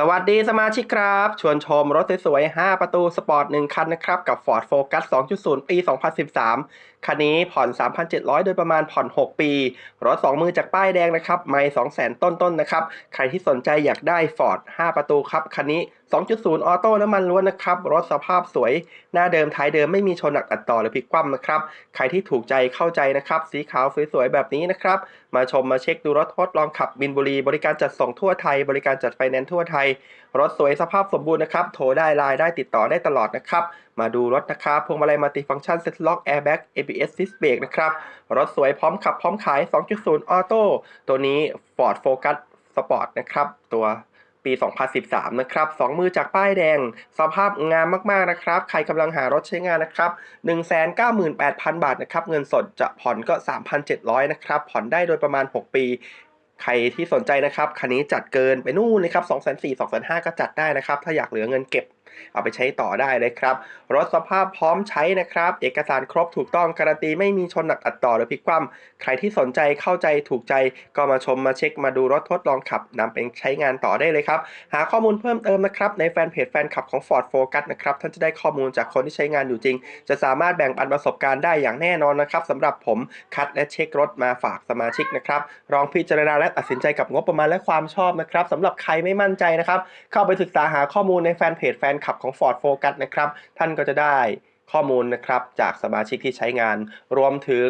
สวัสดีสมาชิกครับ ชวนชมรถสวยๆ 5 ประตูสปอร์ต 1 คันนะครับ กับ Ford Focus 2.0 ปี 2013 คันนี้ผ่อน 3,700 โดยประมาณผ่อน 6 ปี รถ 2 มือจากป้ายแดงนะครับ ไม่ 200,000 ต้นๆนนะครับ ใครที่สนใจอยากได้ Ford 5 ประตูครับ คันนี้2.0 ออโต้น้ำมันล้วนนะครับ รถสภาพสวย หน้าเดิมท้ายเดิมไม่มีชนหนักอัดต่อหรือพลิกคว่ำนะครับ ใครที่ถูกใจเข้าใจนะครับ สีขาวสวยๆ แบบนี้นะครับ มาชมมาเช็คดูรถทดลองขับบินบุรี บริการจัดส่งทั่วไทย บริการจัดไฟแนนซ์ทั่วไทย รถสวยสภาพสมบูรณ์นะครับ โทรได้ไลน์ได้ติดต่อได้ตลอดนะครับ มาดูรถนะครับ พวงมาลัยมัลติฟังก์ชันเซ็ตล็อกแอร์แบ็ก ABS Disc Brake นะครับ รถสวยพร้อมขับพร้อมขาย 2.0 ออโต้ ตัวนี้ Ford Focus Sport นะครับ ตัว ปี 2013 นะครับ 2 มือจากป้ายแดง สภาพงามมากๆนะครับ ใครกำลังหารถใช้งานนะครับ 198,000 บาทนะครับ เงินสดจะผ่อนก็ 3,700 นะครับ ผ่อนได้โดยประมาณ 6 ปี ใครที่สนใจนะครับ คันนี้จัดเกินไปนู่นเลยครับ 2 4 0 0 0 2 5 0 0 ก็จัดได้นะครับ ถ้าอยากเหลือเงินเก็บ เอาไปใช้ต่อได้เลยครับรถสภาพพร้อมใช้นะครับ เอกสารครบถูกต้องการันตีไม่มีชนหนักอัดต่อหรือพลิกคว่ำใครที่สนใจเข้าใจถูกใจก็มาชมมาเช็คมาดูรถทดลองขับนำไปใช้งานต่อได้เลยครับ หาข้อมูลเพิ่มเติมนะครับ ในแฟนเพจแฟนคลับของ Ford Focus นะครับท่านจะได้ข้อมูลจากคนที่ใช้งานอยู่จริง จะสามารถแบ่งปันประสบการณ์ได้อย่างแน่นอนนะครับสำหรับผมคัดและเช็ครถมาฝากสมาชิกนะครับลองพิจารณาและตัดสินใจกับงบประมาณและความชอบนะครับสำหรับใครไม่มั่นใจนะครับเข้าไปศึกษาหาข้อมูลในแฟนเพจแฟนคลับของ Ford Focus นะครับ ท่านก็จะได้ข้อมูลนะครับจากสมาชิกที่ใช้งาน รวมถึง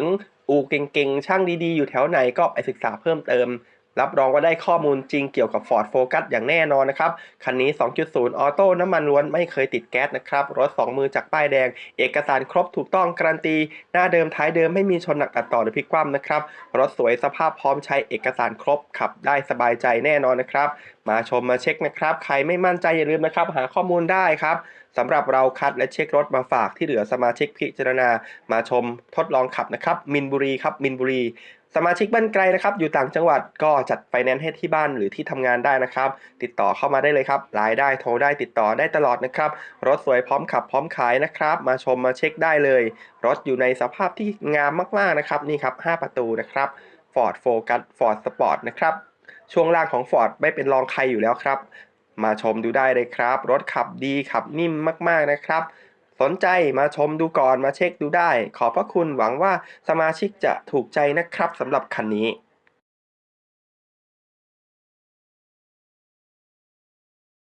อูเก่งๆ ช่างดีๆ อยู่แถวไหนก็ไปศึกษาเพิ่มเติม รับรองว่าได้ข้อมูลจริงเกี่ยวกับ Ford Focus อย่างแน่นอนนะครับ คันนี้ 2.0 ออโต้น้ำมันล้วนไม่เคยติดแก๊สนะครับ รถ 2 มือจากป้ายแดง เอกสารครบถูกต้องการันตี หน้าเดิมท้ายเดิมไม่มีชนหนักตัดต่อหรือพลิกคว่ำนะครับ รถสวยสภาพพร้อมใช้เอกสารครบขับได้สบายใจแน่นอนนะครับ มาชมมาเช็คนะครับ ใครไม่มั่นใจอย่าลืมนะครับ หาข้อมูลได้ครับสำหรับเราคัดและเช็ครถมาฝากที่เหลือสมาชิกพิจารณา มาชมทดลองขับนะครับ มินบุรีครับ มินบุรี สมาชิกบ้านไกลนะครับ อยู่ต่างจังหวัดก็จัดไฟแนนซ์ให้ที่บ้านหรือที่ทำงานได้นะครับ ติดต่อเข้ามาได้เลยครับรายได้โทรได้ติดต่อได้ตลอดนะครับ รถสวยพร้อมขับพร้อมขายนะครับ มาชมมาเช็คได้เลย รถอยู่ในสภาพที่งามมากๆนะครับ นี่ครับ 5 ประตูนะครับ Ford Focus Ford Sport นะครับ ช่วงล่างของ Ford ไม่เป็นรองใครอยู่แล้วครับ มาชมดูได้เลยครับ รถขับดีขับนิ่มมากๆนะครับ สนใจมาชมดูก่อนมาเช็คดูได้ ขอบพระคุณหวังว่าสมาชิกจะถูกใจนะครับสำหรับคันนี้